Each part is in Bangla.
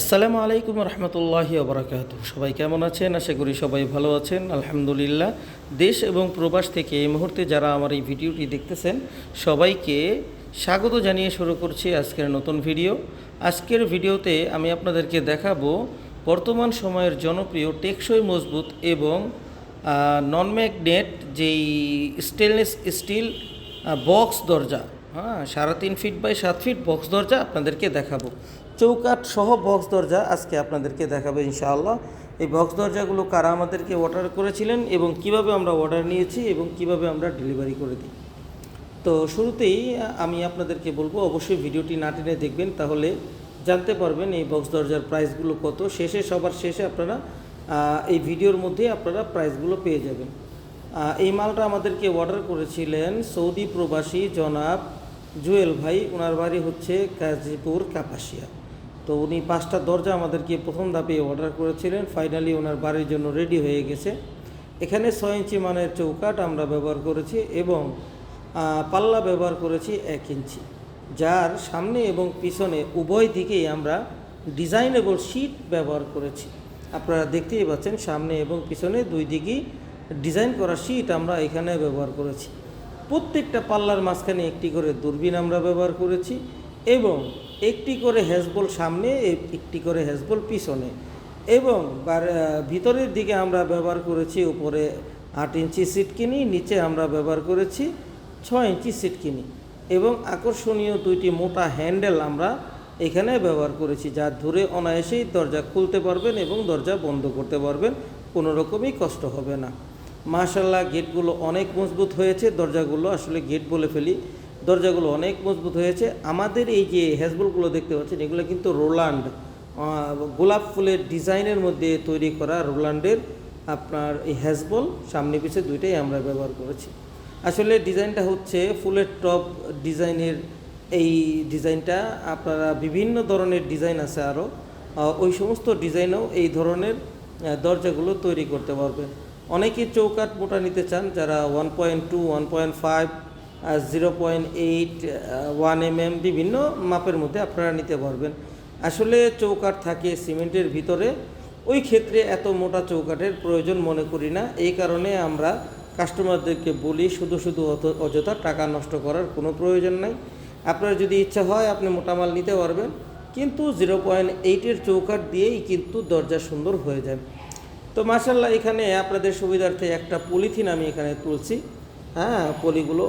আসসালামু আলাইকুম রহমতুল্লাহ বরাকাত সবাই কেমন আছেন? আশা করি সবাই ভালো আছেন। আলহামদুলিল্লাহ, দেশ এবং প্রবাস থেকে এই মুহূর্তে যারা আমার এই ভিডিওটি দেখতেছেন, সবাইকে স্বাগত জানিয়ে শুরু করছি আজকের নতুন ভিডিও। আজকের ভিডিওতে আমি আপনাদেরকে দেখাবো বর্তমান সময়ের জনপ্রিয় টেকসই মজবুত এবং নন ম্যাগনেট যেই স্টেনলেস স্টিল বক্স দরজা। হ্যাঁ সাড়ে তিন ফিট বাই সাত ফিট বক্স দরজা আপনাদেরকে দেখাবো। চৌকাঠ সহ বক্স দরজা আজকে আপনাদেরকে দেখাবো ইনশাআল্লাহ। এই বক্স দরজাগুলো কারা আমাদেরকে অর্ডার করেছিলেন এবং কীভাবে আমরা অর্ডার নিয়েছি এবং কীভাবে আমরা ডেলিভারি করে দিই। তো শুরুতেই আমি আপনাদেরকে বলব, অবশ্যই ভিডিওটি না টেনে দেখবেন, তাহলে জানতে পারবেন এই বক্স দরজার প্রাইসগুলো কত। শেষে, সবার শেষে আপনারা এই ভিডিওর মধ্যে আপনারা প্রাইসগুলো পেয়ে যাবেন। এই মালটা আমাদেরকে অর্ডার করেছিলেন সৌদি প্রবাসী জনাব জুয়েল ভাই। ওনার বাড়ি হচ্ছে গাজীপুর, কাপাসিয়া। তো উনি পাঁচটা দরজা আমাদেরকে প্রথম ধাপে অর্ডার করেছিলেন। ফাইনালি ওনার বাড়ির জন্য রেডি হয়ে গেছে। এখানে ছয় ইঞ্চি মানের চৌকাঠ আমরা ব্যবহার করেছি এবং পাল্লা ব্যবহার করেছি এক ইঞ্চি। যার সামনে এবং পিছনে উভয় দিকেই আমরা ডিজাইনেবল শিট ব্যবহার করেছি। আপনারা দেখতেই পাচ্ছেন সামনে এবং পিছনে দুই দিকেই ডিজাইন করা শিট আমরা এখানে ব্যবহার করেছি। প্রত্যেকটা পাল্লার মাঝখানে একটি করে দূরবীন আমরা ব্যবহার করেছি। এবং একটি করে হ্যাজবল সামনে, একটি করে হ্যাজবল পিছনে এবং ভিতরের দিকে আমরা ব্যবহার করেছি উপরে আট ইঞ্চি সিটকিনি নিচে আমরা ব্যবহার করেছি ছয় ইঞ্চি সিটকিনি এবং আকর্ষণীয় দুইটি মোটা হ্যান্ডেল আমরা এখানে ব্যবহার করেছি যা ধরে অনায়াসেই দরজা খুলতে পারবেন এবং দরজা বন্ধ করতে পারবেন, কোনো রকমই কষ্ট হবে না। মাশাল্লাহ গেটগুলো অনেক মজবুত হয়েছে, দরজাগুলো আসলে গেট বলে ফেলি। দরজাগুলো অনেক মজবুত হয়েছে। আমাদের এই যে হ্যাজবলগুলো দেখতে পাচ্ছেন, এগুলো কিন্তু রোলান্ড গোলাপ ফুলের ডিজাইনের মধ্যে তৈরি করা রোলান্ডের আপনার এই হ্যাজবল সামনে পিছে দুইটাই আমরা ব্যবহার করেছি। আসলে ডিজাইনটা হচ্ছে ফুলের টপ ডিজাইনের এই ডিজাইনটা। আপনারা বিভিন্ন ধরনের ডিজাইন আছে আরও ওই সমস্ত ডিজাইনেও এই ধরনের দরজাগুলো তৈরি করতে পারবেন অনেকে চৌকাঠ মোটা নিতে চান, যারা one point two one point five zero point eight one M M বিভিন্ন মাপের মধ্যে আপনারা নিতে পারবেন। আসলে চৌকাঠ থাকে সিমেন্টের ভিতরে। ওই ক্ষেত্রে এত মোটা চৌকাঠের প্রয়োজন মনে করি না। এই কারণে আমরা কাস্টমারদেরকে বলি, শুধু শুধু অযথা টাকা নষ্ট করার কোনো প্রয়োজন নাই। আপনার যদি ইচ্ছা হয়, আপনি মোটা মাল নিতে পারবেন। কিন্তু জিরো পয়েন্ট এইটের চৌকাঠ দিয়েই কিন্তু দরজা সুন্দর হয়ে যায়। তো মার্শাল্লাহ এখানে আপনাদের সুবিধার্থে একটা পলিথিন আমি এখানে তুলছি। হ্যাঁ পলিগুলো।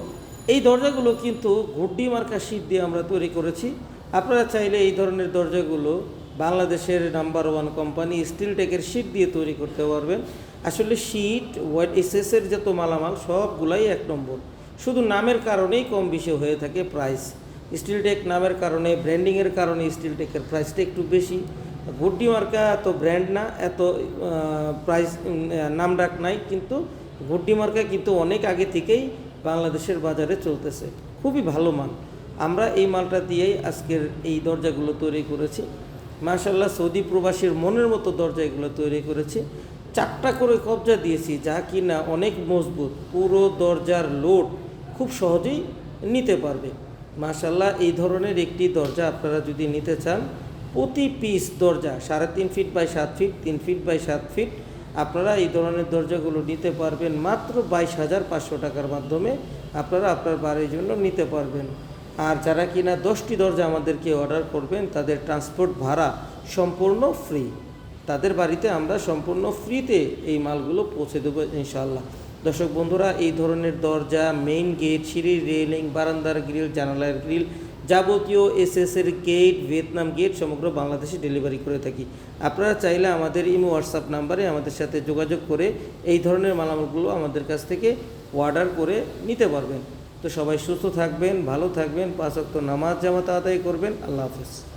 এই দরজাগুলো কিন্তু ঘুড্ডি মার্কা শীট দিয়ে আমরা তৈরি করেছি। আপনারা চাইলে এই ধরনের দরজাগুলো বাংলাদেশের নাম্বার ওয়ান কোম্পানি স্টিল টেকের শীট দিয়ে তৈরি করতে পারবেন। আসলে শীট হোয়াইট এসএসের যত মালামাল, সবগুলাই এক নম্বর। শুধু নামের কারণেই কম বেশি হয়ে থাকে প্রাইস। স্টিল টেক নামের কারণে, ব্র্যান্ডিংয়ের কারণে স্টিল টেকের প্রাইসটা একটু বেশি। গুড্ডি মার্কা এত ব্র্যান্ড না, এত প্রাইস নাম ডাক নাই, কিন্তু গুড্ডি মার্কা কিন্তু অনেক আগে থেকেই বাংলাদেশের বাজারে চলতেছে। খুবই ভালো মান আমরা এই মালটা দিয়েই আজকের এই দরজাগুলো তৈরি করেছি। মার্শাল্লাহ সৌদি প্রবাসীর মনের মতো দরজা এগুলো তৈরি করেছি। চারটা করে কবজা দিয়েছি, যা কিনা অনেক মজবুত। পুরো দরজার লোড খুব সহজেই নিতে পারবে। মার্শাল্লাহ এই ধরনের একটি দরজা আপনারা যদি নিতে চান, প্রতি পিস দরজা সাড়ে তিন ফিট বাই সাত ফিট, তিন ফিট বাই সাত ফিট আপনারা এই ধরনের দরজাগুলো নিতে পারবেন মাত্র বাইশ হাজার পাঁচশো টাকার মাধ্যমে আপনারা আপনার বাড়ির জন্য নিতে পারবেন। আর যারা কিনা দশটি দরজা আমাদেরকে অর্ডার করবেন, তাদের ট্রান্সপোর্ট ভাড়া সম্পূর্ণ ফ্রি। তাদের বাড়িতে আমরা সম্পূর্ণ ফ্রিতে এই মালগুলো পৌঁছে দেবো ইনশাল্লাহ দর্শক বন্ধুরা, এই ধরনের দরজা মেইন গেট সিঁড়ির রেলিং বারান্দার গ্রিল জানালার গ্রিল যাবতীয় এসএসের গেট, ভিয়েতনাম গেট সমগ্র বাংলাদেশে ডেলিভারি করে থাকি। আপনারা চাইলে আমাদের ইমো, হোয়াটসঅ্যাপ নাম্বারে আমাদের সাথে যোগাযোগ করে এই ধরনের মালামালগুলো আমাদের কাছ থেকে অর্ডার করে নিতে পারবেন। তো সবাই সুস্থ থাকবেন, ভালো থাকবেন, পাঁচ অক্ট নামাজ জামাত আদায় করবেন। আল্লাহ হাফেজ।